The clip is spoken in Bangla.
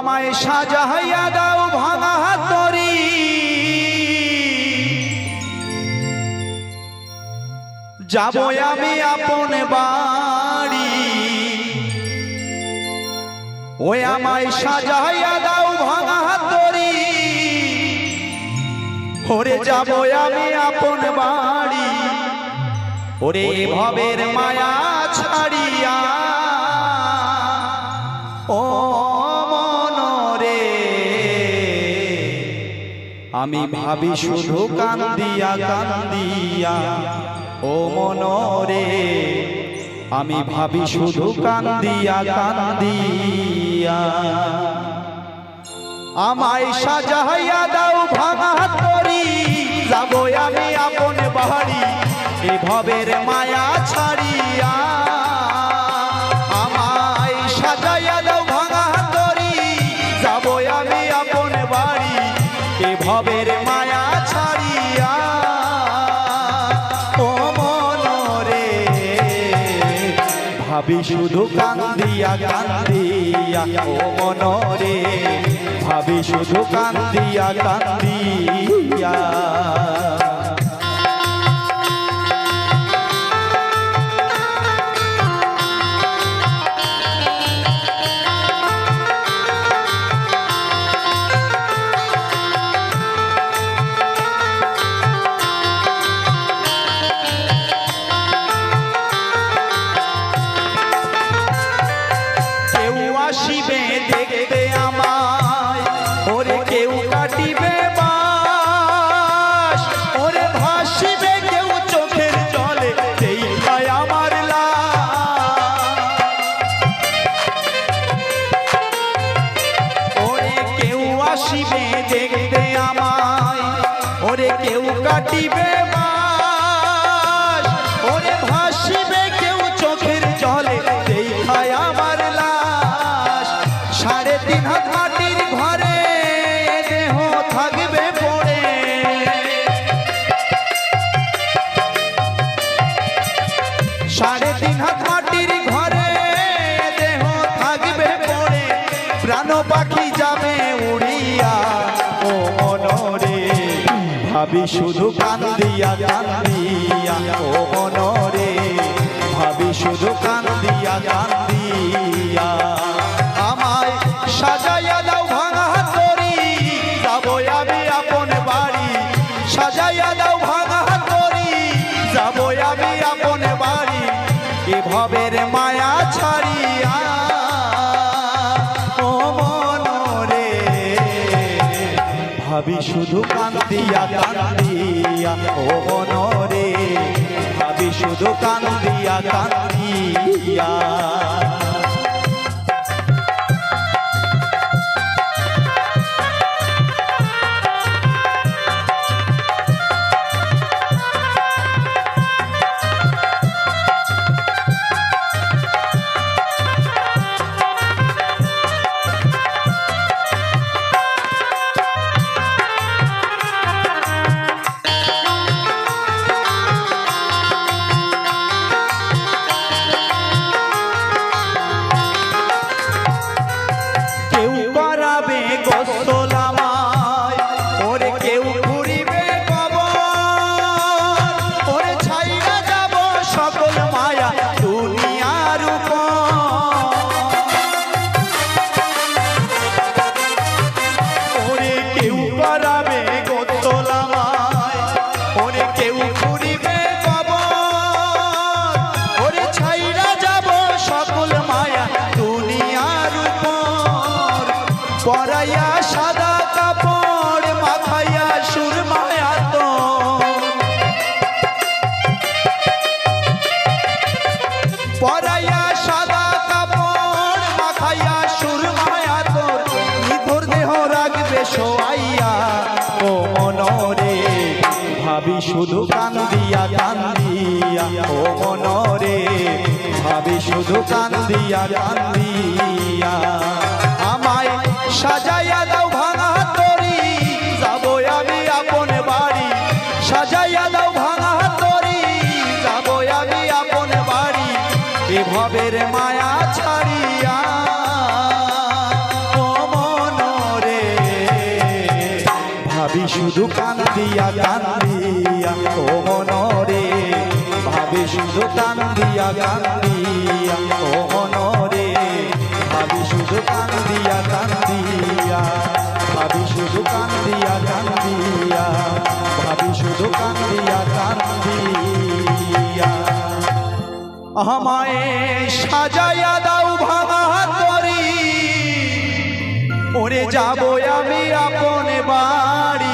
আমায় সাজাইয়া দাও ভাঙা তরি যাব আমি আপন বাড়ি। ওই আমায় সাজাইয়া দাও ভাঙা তরি ওরে যাব আমি আপন বাড়ি। ওরে ভবের মায়া ছাড়িয়া আমি ভাবি শুধু কান্দিয়া কান্দিয়া। ও মনরে, আমি ভাবি শুধু কান্দিয়া কান্দিয়া। আমায় সাজাইয়া দাও, ভাঙা তরি যাব আমি আপন বাড়ি। এ ভবের মায়া ছাড়িয়া ভাবি শুধু কান্দিয়া কান্দিয়া ও মনরে। ভাবি শুধু কান্দিয়া কান্দিয়া। কাটিবে বাস। ওরে ভাসিবে কেউ চোখের জলে সেই ভাই আমার ওরে কেউ আসিবে দেখতে আমায়, ওরে কেউ কাটিবে বাস যাবে উড়িয়া, ও মনরে ভাবি শুধু কান্দিয়া কান্দিয়া ও মনরে ভাবি শুধু কান্দিয়া কান্দিয়া আমায় সাজাইয়া দাও ভাঙা তরি যাব আমি আপন বাড়ি। সাজাইয়া দাও ভাঙা তরি যাব আমি আপন বাড়ি। এ ভবের মায়া ছাড়িয়া ভাবি শুধু কান্দিয়া কান্দিয়া ও মনরে ভাবি শুধু কান্দিয়া কান্দিয়া। সুরমায়া তোর নিথর শুধু কান্দিয়া কান্দিয়া ও মনরে ভাবি শুধু কান্দিয়া কান্দিয়া ভাবি শুধু কান্দিয়া কান্দিয়া ও মনরে। ভাবি শুধু কান্দিয়া কান্দিয়া ও মনরে। ভাবি শুধু কান্দিয়া কান্দিয়া ভাবি শুধু কান্দিয়া কান্দিয়া ভাবি শুধু কান্দিয়া কান্দিয়া আমায় সাজাইয়া দাও ভাঙা মরে যাব আমি আপনে বাড়ি।